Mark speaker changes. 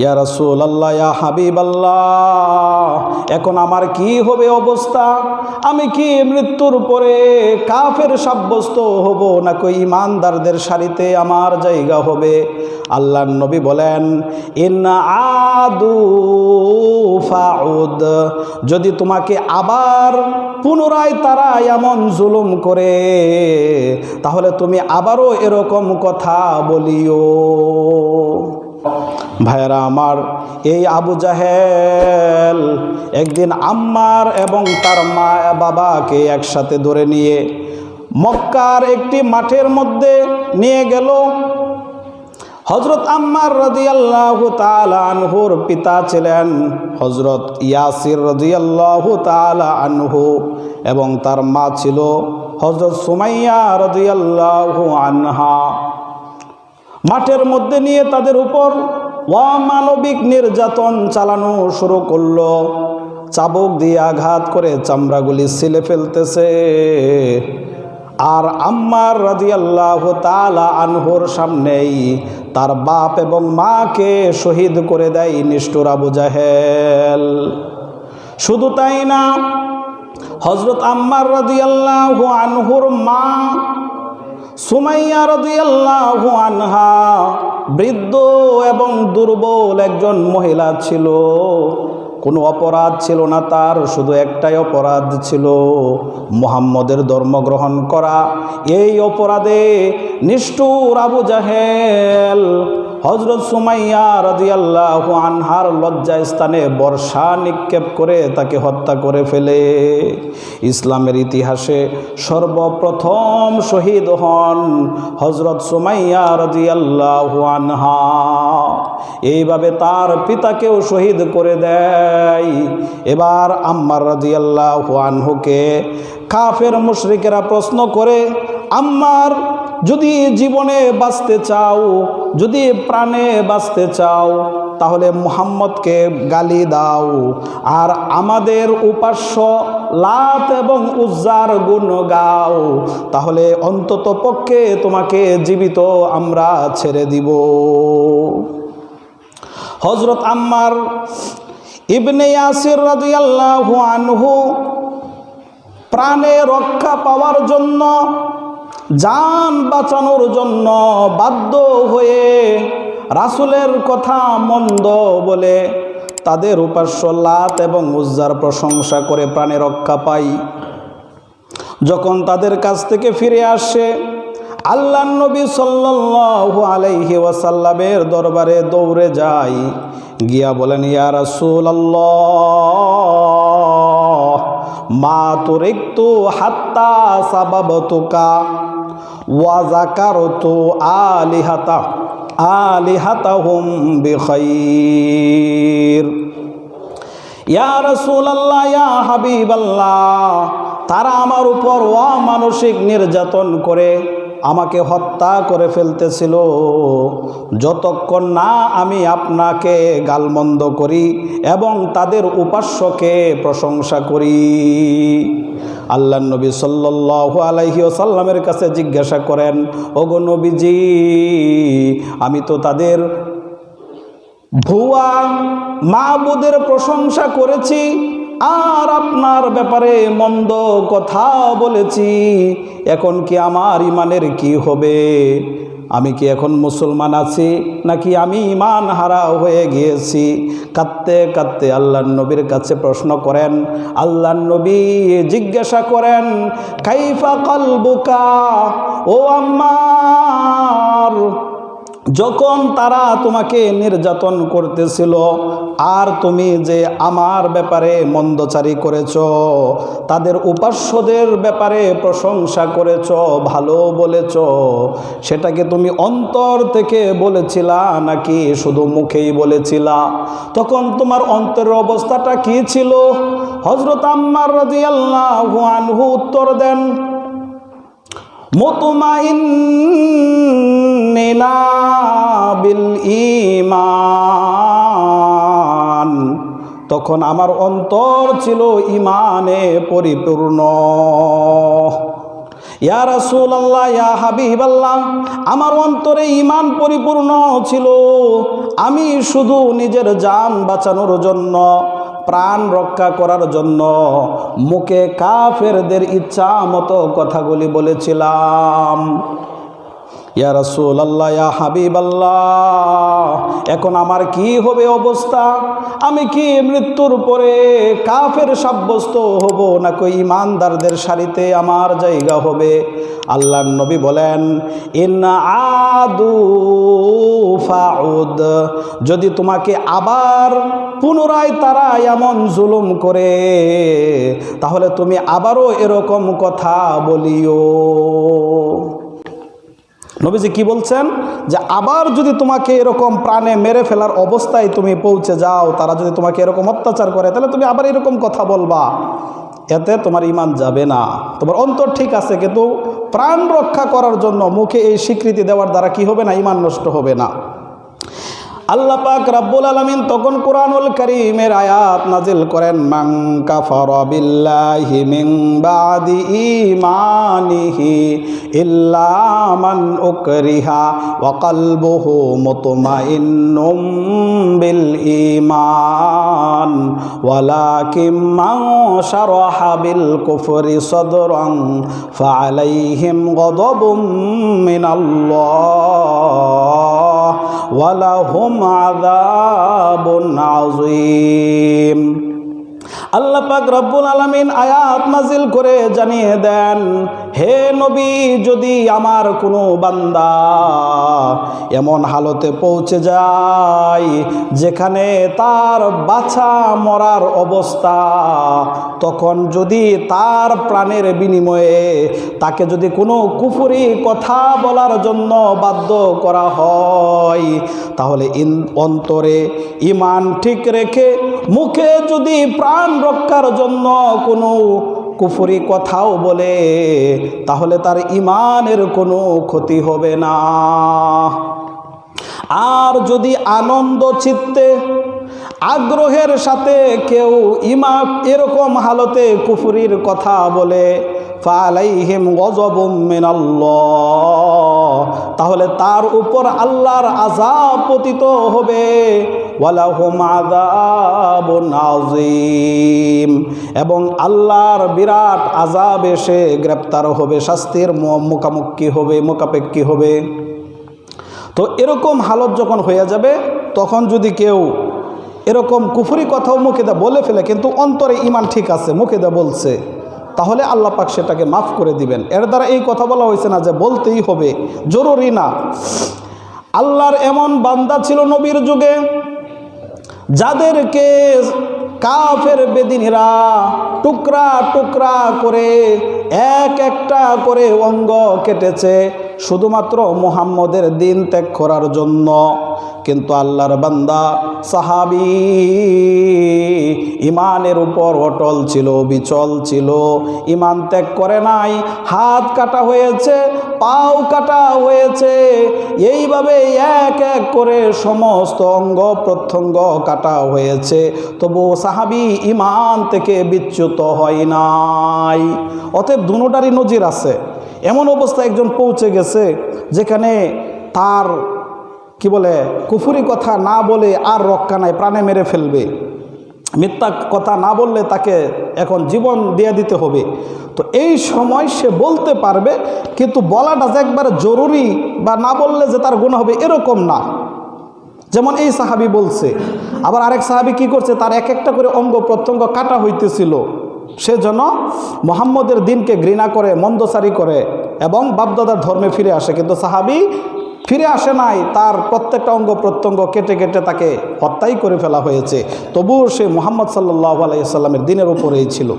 Speaker 1: ইয়া রসুল আল্লাহ ইয়া হাবিব এখন আমার কি হবে অবস্থা? আমি কি মৃত্যুর পরে কাফের সাব্যস্ত হব না কই ইমানদারদের সারিতে আমার জায়গা হবে? আল্লাহ নবী বলেন, ইন্না আদু ফাউদ যদি তোমাকে আবার পুনরায় তারা এমন জুলুম করে, তাহলে তুমি আবারও এরকম কথা বলিও। ভাইয়েরা আমার এই আবু জাহেল একদিন আম্মার এবং তার মা বাবাকে একসাথে ধরে নিয়ে মক্কার একটি মাঠের মধ্যে নিয়ে গেল। হজরত আম্মার রদিয়াল্লাহ তালা আনহুর পিতা ছিলেন হজরত ইয়াসির রদিয়াল্লাহ তালা আনহু এবং তার মা ছিল হজরত সুমাইয়া রদিয়াল্লাহ আনহা। মাঠের মধ্যে নিয়ে তাদের উপর অমানবিক নির্যাতন চালানো শুরু করল। চাবুক দিয়ে আঘাত করে চামড়াগুলি ছিলে ফেলতেছে। আর আম্মার রাদিয়াল্লাহু তালা আনহুর সামনেই তার বাপ এবং মাকে শহীদ করে দেয় নিষ্ঠুর আবু জাহেল। শুধু তাই না হজরত আম্মার রাদিয়াল্লাহু আনহুর মা সুমাইয়া রাদিয়াল্লাহু আনহা বৃদ্ধ এবং দুর্বল একজন মহিলা ছিল। কোনো অপরাধ ছিল না তার, শুধু একটাই অপরাধ ছিল মোহাম্মদের ধর্ম গ্রহণ করা। এই অপরাধে নিষ্ঠুর আবু জাহেল হজরত সুমাইয়া রাদিয়াল্লাহু আনহার লজ্জা স্থানে বর্ষা নিক্ষেপ করে তাকে হত্যা করে ফেলে। ইসলামের ইতিহাসে সর্বপ্রথম শহীদ হন হজরত সুমাইয়া রাদিয়াল্লাহু আনহা। এইভাবে তার পিতাকেও শহীদ করে দেয়। এবার আম্মার রাদিয়াল্লাহু আনহুকে কাফের মুশরিকেরা প্রশ্ন করে, আম্মার যদি জীবনে বাঁচতে চাও, যদি প্রাণে বাঁচতে চাও, তাহলে মুহাম্মদকে গালি দাও। আর আমাদের উপাস্য লাত এবং উজ্জার গুণ গাও। তাহলে অন্তত পক্ষে তোমাকে জীবিত আমরা ছেড়ে দিব। হজরত আম্মার ইবনে ইয়াসির রাদিয়াল্লাহু আনহু প্রাণে রক্ষা পাওয়ার জন্য যান বাঁচানোর জন্য বাধ্য হয়ে রাসুলের কথা মন্দ বলে তাদের উপাস্য লাত এবং উজ্জার প্রশংসা করে প্রাণে রক্ষা পাই যখন তাদের কাছ থেকে ফিরে আসে আল্লাহ নবী সাল্লাল্লাহু আলাইহি ওয়াসাল্লামের দরবারে দৌড়ে যাই গিয়া বলেন, ইয়া রাসূলুল্লাহ, মা তুরিকতু হাত্তা সাবাবতুকা। ওয়া যাকারতু আলিহাতা হোম বিখাইর। ইয়া আল্লাহ ইয়া হাবিবাল্লাহ, তারা আমার উপর অমানসিক নির্যাতন করে আমাকে হত্যা করে ফেলতেছিল। যতক্ষণ না আমি আপনাকে গালমন্দ করি এবং তাদের উপাস্যকে প্রশংসা করি। আল্লাহ নবী সাল্লাল্লাহু আলাইহি ওসাল্লামের কাছে জিজ্ঞাসা করেন, ওগো নবীজি, আমি তো তাদের ভুয়া মাবুদের প্রশংসা করেছি। আর আপনার ব্যাপারে মন্দ কথা বলেছি। এখন কি আমার ইমানের কি হবে? আমি কি এখন মুসলমান আছি, নাকি আমি ইমান হারা হয়ে গিয়েছি? কাঁদতে কাঁদতে আল্লাহ নবীর কাছে প্রশ্ন করেন আল্লাহ নবী জিজ্ঞাসা করেন, কাইফা কলবুকা? ও আম্মার যখন তারা তোমাকে নির্যাতন করতেছিল আর তুমি যে আমার ব্যাপারে মন্দচারি করেছ, তাদের উপাস্যদের ব্যাপারে প্রশংসা করেছ, ভালো বলেছ সেটাকে তুমি অন্তর থেকে বলেছিলা নাকি শুধু মুখেই বলেছিলা? তখন তোমার অন্তরের অবস্থাটা কি ছিল? হজরত আম্মার রাদিয়াল্লাহু আনহু উত্তর দেন মুতমাইন্নিনা তখন আমার অন্তর ছিল ইমানে পরিপূর্ণ। ইয়া রাসূল আল্লাহ ইয়া হাবিব আমার অন্তরে ইমান পরিপূর্ণ ছিল। আমি শুধু নিজের যান বাঁচানোর জন্য, প্রাণ রক্ষা করার জন্য মুখে কাফেরদের ইচ্ছা মতো কথাগুলি বলেছিলাম। ইয়া রসুল আল্লাহ ইয়া হাবিব আল্লাহ এখন আমার কি হবে অবস্থা? আমি কি মৃত্যুর পরে কাফের সাব্যস্ত হব না কই ইমানদারদের সারিতে আমার জায়গা হবে? আল্লাহর নবী বলেন, ইন্না আদু ফাউদ যদি তোমাকে আবার পুনরায় তারা এমন জুলুম করে, তাহলে তুমি আবারও এরকম কথা বলিও। নবীজি কি বলছেন? যে আবার যদি তোমাকে এরকম প্রাণে মেরে ফেলার অবস্থায় তুমি পৌঁছে যাও, তারা যদি তোমাকে এরকম অত্যাচার করে, তাহলে তুমি আবার এরকম কথা বলবা। এতে তোমার ইমান যাবে না। তোমার অন্তর ঠিক আছে, কিন্তু প্রাণ রক্ষা করার জন্য মুখে এই স্বীকৃতি দেওয়ার দ্বারা কি হবে না? ইমান নষ্ট হবে না। আল্লাহ পাক রাব্বুল আলামিন তখন কোরআনুল কারীমের আয়াত নাজিল করেন, মান কাফারা বিল্লাহি মিন বাদি ঈমানিহি ইল্লা মান উকরিহা ওয়া কলবুহু মুতমাইন্নুম বিল ঈমান ওয়ালাকিন মান শারাহা বিল কুফরি সাদরান ফাআলাইহিম গাদাবুম মিনাল্লাহ। ওয়ালাহুম আযাবুন আযীম। আল্লাহ পাক রব্বুল আলামিন আয়াত নাজিল করে জানিয়ে দেন হে নবী, যদি আমার কোনো বান্দা এমন হালতে পৌঁছে যায় যেখানে তার বাছা মরার অবস্থা, তখন যদি তার প্রাণের বিনিময়ে তাকে যদি কোনো কুফুরি কথা বলার জন্য বাধ্য করা হয়, তাহলে অন্তরে ইমান ঠিক রেখে মুখে যদি প্রাণ রক্ষার জন্য কোনো কুফুরি কথাও বলে, তাহলে তার ইমানের কোনো ক্ষতি হবে না। আর যদি আনন্দ চিত্তে আগ্রহের সাথে কেউ ইমা এরকম হালতে কুফুরির কথা বলে ফালাইহিম গজবুম মিনাল্লাহ। তাহলে তার উপর আল্লাহর আযাব পতিত হবে। ওয়ালাহুম আযাবুন আযীম। এবং আল্লাহর বিরাট আযাব এসে গ্রেপ্তার হবে, শাস্তির মুখামুখি হবে মোকাপেক্ষি হবে। তো এরকম হালত যখন হয়ে যাবে, তখন যদি কেউ এরকম কুফুরি কথাও মুখে দা বলে ফেলে, কিন্তু অন্তরে ইমান ঠিক আছে, মুখে দা বলছে তাহলে আল্লাহ পাক সেটাকে মাফ করে দিবেন। এর দ্বারা এই কথা বলা হয়েছে না যে বলতেই হবে। জরুরি না। আল্লাহর এমন বান্দা ছিল নবীর যুগে, যাদেরকে কাফের বেদিনীরা টুকরা টুকরা করে, এক একটা করে অঙ্গ কেটেছে, শুধুমাত্র মোহাম্মদের দিন ত্যাগ করার জন্য। কিন্তু আল্লাহর বান্দা সাহাবি ইমানের উপর অটল ছিল, বিচল ছিল ইমান ত্যাগ করে নাই, হাত কাটা হয়েছে, পাও কাটা হয়েছে, এইভাবে এক এক করে সমস্ত অঙ্গ প্রত্যঙ্গ কাটা হয়েছে তবু সাহাবি ইমান থেকে বিচ্যুত হয় নাই। অতএব দুটারই নজির আছে। এমন অবস্থায় একজন পৌঁছে গেছে, যেখানে তার কি বলে, কুফুরি কথা না বলে আর রক্ষা নাই, প্রাণে মেরে ফেলবে। মিথ্যা কথা না বললে তাকে এখন জীবন দিয়ে দিতে হবে। তো এই সময় সে বলতে পারবে, কিন্তু বলাটা যে একবার জরুরি বা না বললে যে তার গুণ হবে এরকম না। যেমন এই সাহাবি বলছে, আবার আরেক সাহাবি কি করছে, তার এক একটা করে অঙ্গ প্রত্যঙ্গ কাটা হইতেছিল। সে যেন মোহাম্মদের দিনকে ঘৃণা করে, মন্দসারি করে এবং বাপদাদার ধর্মে ফিরে আসে। কিন্তু সাহাবি ফিরে আসে নাই, তার প্রত্যেকটা অঙ্গ প্রত্যঙ্গ কেটে কেটে তাকে হত্যাই করে ফেলা হয়েছে। তবুও সে মোহাম্মদ সাল্লাহ আলাইসাল্লামের দিনের ওপরেই ছিল।